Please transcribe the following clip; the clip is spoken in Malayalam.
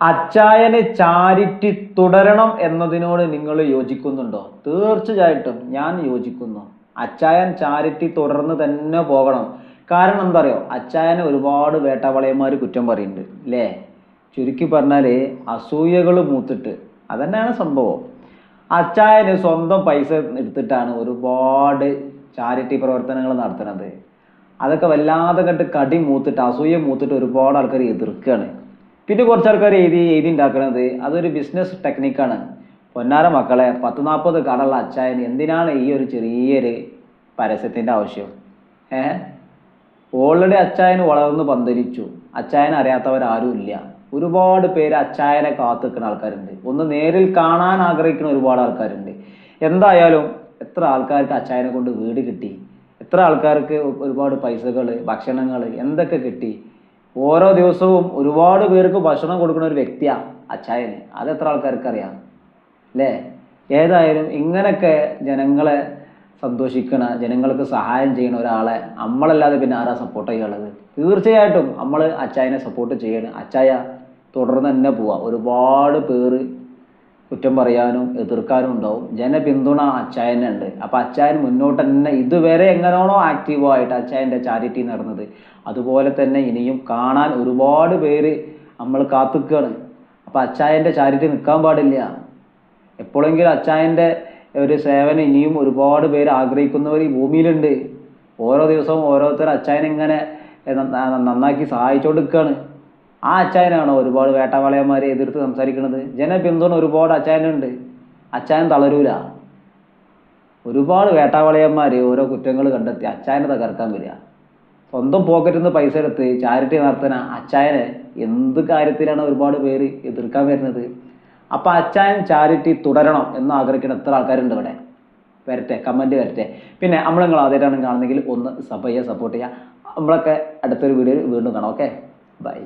അച്ചായന് ചാരിറ്റി തുടരണം എന്നതിനോട് നിങ്ങൾ യോജിക്കുന്നുണ്ടോ? തീർച്ചയായിട്ടും ഞാൻ യോജിക്കുന്നു. അച്ചായൻ ചാരിറ്റി തുടർന്ന് തന്നെ പോകണം. കാരണം എന്താ അറിയോ അച്ചായന് ഒരുപാട് വേട്ടവളയന്മാർ കുറ്റം പറയുന്നുണ്ട് അല്ലേ ചുരുക്കി പറഞ്ഞാൽ അസൂയകൾ മൂത്തിട്ട്. അതന്നെയാണ് സംഭവം. അച്ചായന് സ്വന്തം പൈസ എടുത്തിട്ടാണ് ഒരുപാട് ചാരിറ്റി പ്രവർത്തനങ്ങൾ നടത്തുന്നത്. അതൊക്കെ വല്ലാതെ കണ്ട് കടി മൂത്തിട്ട് അസൂയ മൂത്തിട്ട് ഒരുപാട് ആൾക്കാർ എതിർക്കുകയാണ് പിന്നെ കുറച്ച് ആൾക്കാർ എഴുതി എഴുതി ഉണ്ടാക്കുന്നത് അതൊരു ബിസിനസ് ടെക്നിക്കാണ് പൊന്നാര മക്കളെ പത്ത് നാൽപ്പത് കടലുള്ള അച്ചായന് എന്തിനാണ് ഈ ഒരു ചെറിയൊരു പരസ്യത്തിന്റെ ആവശ്യം? ഏ? ഓൾറെഡി അച്ചായന് വളർന്ന് പന്തലിച്ചു. അച്ചായനെ അറിയാത്തവരാരും ഇല്ല ഒരുപാട് പേര് അച്ചായനെ കാത്തുനിൽക്കുന്ന ആൾക്കാരുണ്ട്. ഒന്ന് നേരിൽ കാണാൻ ആഗ്രഹിക്കുന്ന ഒരുപാട് ആൾക്കാരുണ്ട്. എന്തായാലും എത്ര ആൾക്കാർക്ക് അച്ചായനെ കൊണ്ട് വീട് കിട്ടി? എത്ര ആൾക്കാർക്ക് ഒരുപാട് പൈസകൾ ഭക്ഷണങ്ങൾ എന്തൊക്കെ കിട്ടി? ഓരോ ദിവസവും ഒരുപാട് പേർക്ക് ഭക്ഷണം കൊടുക്കുന്ന ഒരു വ്യക്തിയാണ് അച്ചായന്. അത് എത്ര ആൾക്കാർക്ക് അറിയാം അല്ലേ ഏതായാലും ഇങ്ങനെയൊക്കെ ജനങ്ങളെ സന്തോഷിക്കണ ജനങ്ങൾക്ക് സഹായം ചെയ്യണ ഒരാളെ നമ്മളല്ലാതെ പിന്നെ ആരാ സപ്പോർട്ട് ചെയ്യാനുള്ളത് തീർച്ചയായിട്ടും നമ്മൾ അച്ചായനെ സപ്പോർട്ട് ചെയ്യണം. അച്ചായ തുടർന്ന് തന്നെ പോവാം. ഒരുപാട് പേര് കുറ്റം പറയാനും എതിർക്കാനും ഉണ്ടാവും. ജനപിന്തുണ അച്ചായനുണ്ട് അപ്പോൾ അച്ചായൻ മുന്നോട്ട് തന്നെ ഇതുവരെ എങ്ങനെയാണോ ആക്റ്റീവായിട്ട് അച്ചായന്റെ ചാരിറ്റി നടന്നത്. അതുപോലെ തന്നെ ഇനിയും കാണാൻ ഒരുപാട് പേര് നമ്മൾ കാത്തുക്കുകയാണ് അപ്പോൾ അച്ചായന്റെ ചാരിറ്റി നിൽക്കാൻ പാടില്ല. എപ്പോഴെങ്കിലും അച്ചായന്റെ ഒരു സേവനം ഇനിയും ഒരുപാട് പേര് ആഗ്രഹിക്കുന്നവർ ഈ ഭൂമിയിലുണ്ട്. ഓരോ ദിവസവും ഓരോരുത്തർ അച്ചായനെ ഇങ്ങനെ നന്ന- നന്നാക്കി സഹായിച്ചുകൊണ്ടിരിക്കുകയാണ് ആ അച്ചായനാണോ ഒരുപാട് വേട്ടവാളയന്മാരെ എതിർത്ത് സംസാരിക്കുന്നത്? ജനപിന്തുണ ഒരുപാട് അച്ചായനുണ്ട്. അച്ചായൻ തളരൂല. ഒരുപാട് വേട്ടാവളയന്മാർ ഓരോ കുറ്റങ്ങൾ കണ്ടെത്തി അച്ചായനെ തകർക്കാൻ വരിക. സ്വന്തം പോക്കറ്റിൽ നിന്ന് പൈസ എടുത്ത് ചാരിറ്റി നടത്തുന്ന അച്ചായനെ എന്ത് കാര്യത്തിലാണ് ഒരുപാട് പേര് എതിർക്കാൻ വരുന്നത്? അപ്പോൾ അച്ചായൻ ചാരിറ്റി തുടരണം എന്ന് ആഗ്രഹിക്കുന്ന എത്ര ആൾക്കാരുണ്ട് ഇവിടെ? വരട്ടെ കമന്റ് വരട്ടെ. പിന്നെ നമ്മൾ നിങ്ങൾ ആദ്യമായിട്ടാണ് കാണുന്നെങ്കിൽ ഒന്ന് സബ് സപ്പോർട്ട് ചെയ്യുക. നമ്മളൊക്കെ അടുത്തൊരു വീഡിയോയിൽ വീണ്ടും കാണാം ഓക്കെ ബൈ